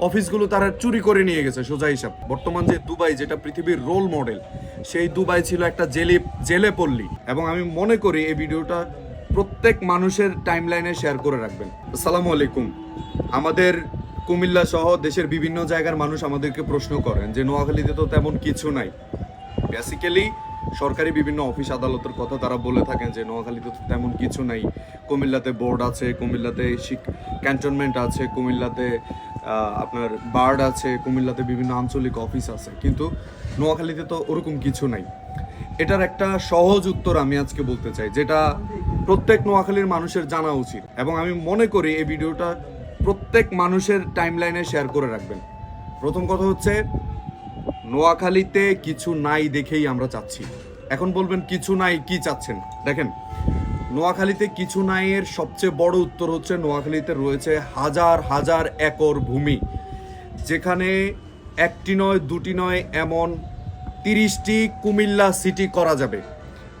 অফিসগুলো তারা চুরি করে নিয়ে গেছে, সোজা হিসাব। বর্তমান যে দুবাই, যেটা পৃথিবীর রোল মডেল সেই দুবাই ছিল একটা জেলে জেলে পল্লী। এবং আমি মনে করি এই ভিডিওটা প্রত্যেক মানুষের টাইমলাইনে শেয়ার করে রাখবেন। আসসালামু আলাইকুম। আমাদের কুমিল্লা সহ দেশের বিভিন্ন জায়গার মানুষ আমাদেরকে প্রশ্ন করেন যে, নোয়াখালীতে তো তেমন কিছু নাই। বেসিক্যালি সরকারি বিভিন্ন অফিস আদালতের কথা তারা বলে থাকেন যে, নোয়াখালীতে তো তেমন কিছু নাই। কুমিল্লাতে বোর্ড আছে, কুমিল্লাতে ক্যান্টনমেন্ট আছে, কুমিল্লাতে আপনার বার্ড আছে, কুমিল্লাতে বিভিন্ন আঞ্চলিক অফিস আছে, কিন্তু নোয়াখালীতে তো ওরকম কিছু নাই। এটার একটা সহজ উত্তর আমি আজকে বলতে চাই, যেটা প্রত্যেক নোয়াখালীর মানুষের জানা উচিত, এবং আমি মনে করি এই ভিডিওটা প্রত্যেক মানুষের টাইমলাইনে শেয়ার করে রাখবেন। প্রথম কথা হচ্ছে, নোয়াখালীতে কিছু নাই দেখেই আমরা চাচ্ছি। এখন বলবেন, কিছু নাই, কি চাচ্ছেন? দেখেন নোয়াখালীতে কিছু নাই এর সবচেয়ে বড় উত্তর হচ্ছে নোয়াখালীতে রয়েছে হাজার হাজার একর ভূমি। যেখানে একটি নয়, দুটি নয়, এমন তিরিশটি কুমিল্লা সিটি করা যাবে।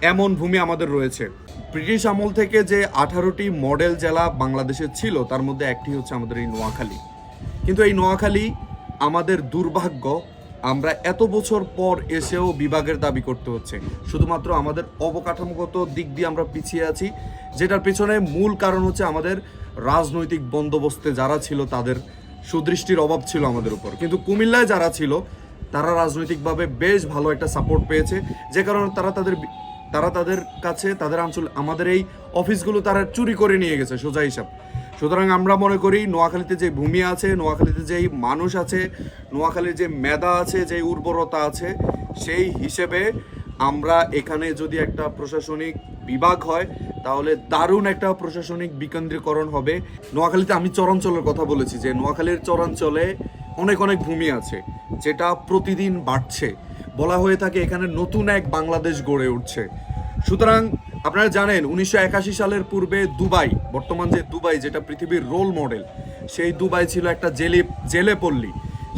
এমন ভূমি আমাদের রয়েছে। ব্রিটিশ আমল থেকে যে আঠারোটি মডেল জেলা বাংলাদেশে ছিল, তার মধ্যে একটি হচ্ছে আমাদের এই নোয়াখালী। কিন্তু এই নোয়াখালী আমাদের দুর্ভাগ্য আমরা এত বছর পর এসেও বিভাগের দাবি করতে হচ্ছে। শুধুমাত্র আমাদের অবকাঠামোগত দিক দিয়ে আমরা পিছিয়ে আছি, যেটার পেছনে মূল কারণ হচ্ছে আমাদের রাজনৈতিক বন্দোবস্তে যারা ছিল তাদের সুদৃষ্টির অভাব ছিল আমাদের উপর। কিন্তু কুমিল্লায় যারা ছিল, তারা রাজনৈতিকভাবে বেশ ভালো একটা সাপোর্ট পেয়েছে। যে কারণে তারা তাদের তারা তাদের কাছে, তাদের অঞ্চল আমাদের এই অফিসগুলো তারা চুরি করে নিয়ে গেছে, সোজা হিসাব। সুতরাং আমরা মনে করি নোয়াখালীতে যে ভূমি আছে, নোয়াখালীতে যেই মানুষ আছে, নোয়াখালীর যে মেধা আছে যে উর্বরতা আছে, সেই হিসেবে আমরা এখানে যদি একটা প্রশাসনিক বিভাগ হয়, তাহলে দারুণ একটা প্রশাসনিক বিকেন্দ্রীকরণ হবে। নোয়াখালীতে আমি চরাঞ্চলের কথা বলেছি যে নোয়াখালীর চরাঞ্চলে অনেক অনেক ভূমি আছে, যেটা প্রতিদিন বাড়ছে। বলা হয়ে থাকে এখানে নতুন এক বাংলাদেশ গড়ে উঠছে। সুতরাং আপনারা জানেন, উনিশশো একাশি সালের পূর্বে দুবাই, বর্তমান যে দুবাই, যেটা পৃথিবীর রোল মডেল সেই দুবাই ছিল একটা জেলে জেলে পল্লী।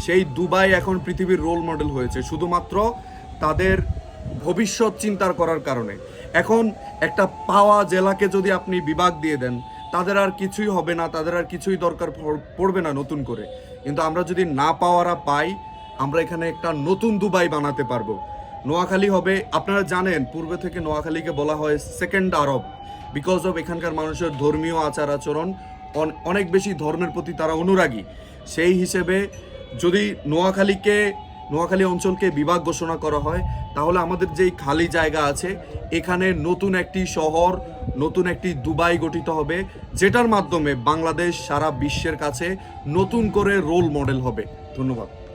সেই দুবাই এখন পৃথিবীর রোল মডেল হয়েছে, শুধুমাত্র তাদের ভবিষ্যৎ চিন্তার করার কারণে। এখন একটা পাওয়া জেলাকে যদি আপনি বিভাগ দিয়ে দেন, তাদের আর কিছুই হবে না, তাদের আর কিছুই দরকার পড়বে না নতুন করে। কিন্তু আমরা যদি না পাওয়ারা পাই, আমরা এখানে একটা নতুন দুবাই বানাতে পারব। নোয়াখালী হবে। আপনারা জানেন, পূর্বে থেকে নোয়াখালীকে বলা হয় সেকেন্ড আরব। বিকজ অফ এখানকার মানুষের ধর্মীয় আচার আচরণ, অন- অনেক বেশি ধর্মের প্রতি তারা অনুরাগী। সেই হিসেবে যদি নোয়াখালীকে, নোয়াখালী অঞ্চলকে বিভাগ ঘোষণা করা হয়, তাহলে আমাদের যেই খালি জায়গা আছে, এখানে নতুন একটি শহর, নতুন একটি দুবাই গঠিত হবে, যেটার মাধ্যমে বাংলাদেশ সারা বিশ্বের কাছে নতুন করে রোল মডেল হবে। ধন্যবাদ।